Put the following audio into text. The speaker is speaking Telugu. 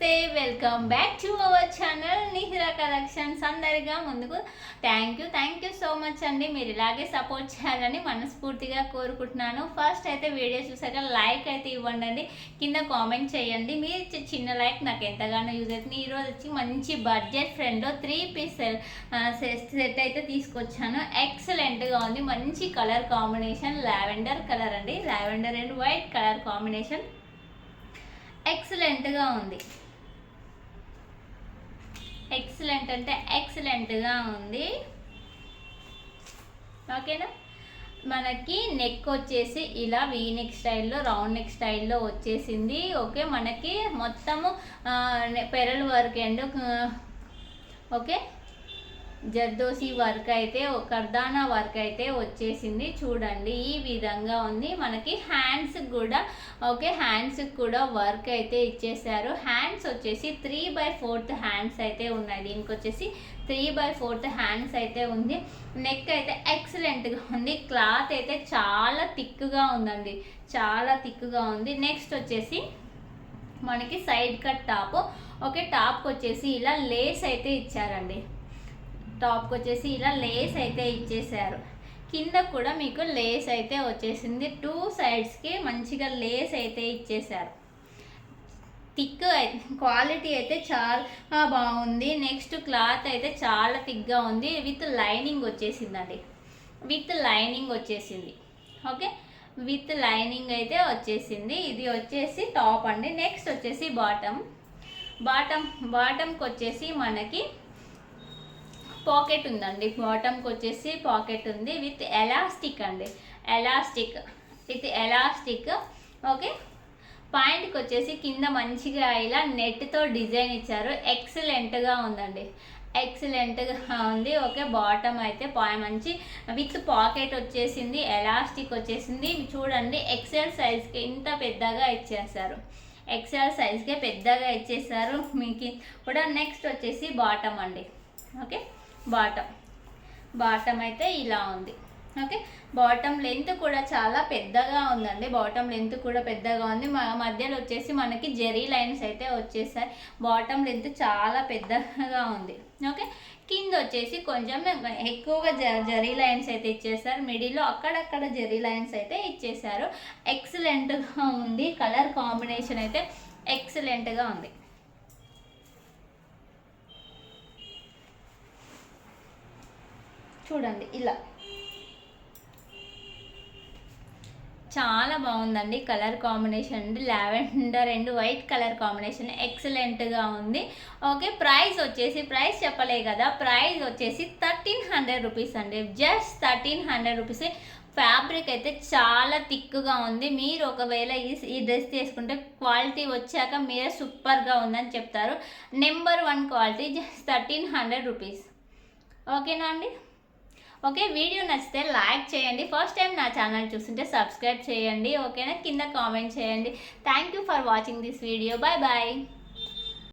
నమస్తే welcome back to our channel Nihira collections అందరిగా ముందుకు. Thank you thank you so much అండి. మీరు ఇలాగే సపోర్ట్ చేయాలని మనస్ఫూర్తిగా కోరుకుంటున్నాను. ఫస్ట్ అయితే వీడియో చూసాక లైక్ అయితే ఇవ్వండి కింద కామెంట్ చేయండి. మీరు చిన్న లైక్ నాకు ఎంతగానో యూజ్ అవుతుంది. ఈరోజు వచ్చి మంచి budget friend three piece set అయితే తీసుకొచ్చాను. ఎక్సలెంట్గా ఉంది. మంచి కలర్ కాంబినేషన్ లావెండర్ కలర్ అండి. Lavender and white colour combination ఎక్సలెంట్గా ఉంది. ఎక్సలెంట్ అంటే ఎక్సలెంట్గా ఉంది. ఓకేనా మనకి నెక్ వచ్చేసి ఇలా వీ నెక్ స్టైల్లో రౌండ్ నెక్ స్టైల్లో వచ్చేసింది. ఓకే మనకి మొత్తము ఆ, pearl work and okay? Zardozi work అయితే కర్దానా వర్క్ అయితే వచ్చేసింది. చూడండి ఈ విధంగా ఉంది. మనకి హ్యాండ్స్ కూడా ఓకే హ్యాండ్స్ కూడా వర్క్ అయితే ఇచ్చేసారు హ్యాండ్స్ వచ్చేసి త్రీ బై ఫోర్త్ హ్యాండ్స్ అయితే ఉన్నాయి. దీనికి వచ్చేసి త్రీ బై ఫోర్త్ హ్యాండ్స్ అయితే ఉంది. నెక్ అయితే ఎక్సలెంట్గా ఉంది. క్లాత్ అయితే చాలా థిక్గా ఉందండి. చాలా థిక్గా ఉంది. నెక్స్ట్ వచ్చేసి మనకి సైడ్ కట్ టాప్. ఓకే టాప్కి వచ్చేసి ఇలా లేస్ అయితే ఇచ్చారండి. టాప్కి వచ్చేసి ఇలా లేస్ అయితే ఇచ్చేసారు. కింద కూడా మీకు లేస్ అయితే వచ్చేసింది. టూ సైడ్స్కి మంచిగా లేస్ అయితే ఇచ్చేసారు. థిక్ క్వాలిటీ అయితే చాలా బాగుంది. నెక్స్ట్ క్లాత్ అయితే చాలా థిక్గా ఉంది. విత్ లైనింగ్ వచ్చేసిందండి. విత్ లైనింగ్ వచ్చేసింది. ఓకే? విత్ లైనింగ్ అయితే వచ్చేసింది. ఇది వచ్చేసి టాప్ అండి. నెక్స్ట్ వచ్చేసి బాటమ్. బాటమ్ బాటమ్కి వచ్చేసి మనకి పాకెట్ ఉందండి. బాటమ్కి వచ్చేసి పాకెట్ ఉంది విత్ ఎలాస్టిక్ అండి. Elastic with elastic. ఓకే. పాయింట్కి వచ్చేసి కింద మంచిగా ఇలా నెట్తో డిజైన్ ఇచ్చారు. ఎక్సలెంట్గా ఉందండి. ఎక్సలెంట్గా ఉంది. ఓకే. బాటమ్ అయితే పా మంచి విత్ పాకెట్ వచ్చేసింది. ఎలాస్టిక్ వచ్చేసింది. చూడండి. ఎక్సెల్ సైజ్కి ఇంత పెద్దగా ఇచ్చేసారు ఎక్సెల్ సైజ్కే పెద్దగా ఇచ్చేసారు మీకు కూడా నెక్స్ట్ వచ్చేసి బాటమ్ అండి. ఓకే. బాటమ్ బాటమ్ అయితే ఇలా ఉంది. ఓకే? బాటమ్ లెంత్ కూడా చాలా పెద్దగా ఉందండి. బాటమ్ లెంత్ కూడా పెద్దగా ఉంది. మా మధ్యలో వచ్చేసి మనకి జెరీ లైన్స్ అయితే వచ్చేసాయి. బాటమ్ లెంత్ చాలా పెద్దగా ఉంది. ఓకే? కింద వచ్చేసి కొంచెం ఎక్కువగా జ జరీ లైన్స్ అయితే ఇచ్చేసారు. మిడిల్లో అక్కడక్కడ జరీ లైన్స్ అయితే ఇచ్చేసారు. ఎక్సలెంట్గా ఉంది. కలర్ కాంబినేషన్ అయితే ఎక్సలెంట్గా ఉంది. చూడండి ఇలా. చాలా బాగుందండి కలర్ కాంబినేషన్ అండి. Lavender and white colour combination ఎక్సలెంట్గా ఉంది. ఓకే ప్రైస్ వచ్చేసి ప్రైస్ చెప్పలే కదా ప్రైస్ వచ్చేసి థర్టీన్ హండ్రెడ్ రూపీస్ అండి. Just thirteen hundred rupees. Fabric అయితే చాలా థిక్గా ఉంది. మీరు ఒకవేళ ఈ ఈ డ్రెస్ తీసుకుంటే క్వాలిటీ వచ్చాక మీరే సూపర్గా ఉందని చెప్తారు. Number one quality just thirteen hundred rupees. ఓకేనా అండి? ఓకే వీడియో నచ్చితే లైక్ చేయండి. ఫస్ట్ టైం నా ఛానల్ చూస్తుంటే సబ్స్క్రైబ్ చేయండి. ఓకేనా? కింద కామెంట్ చేయండి. Thank you for watching this video bye bye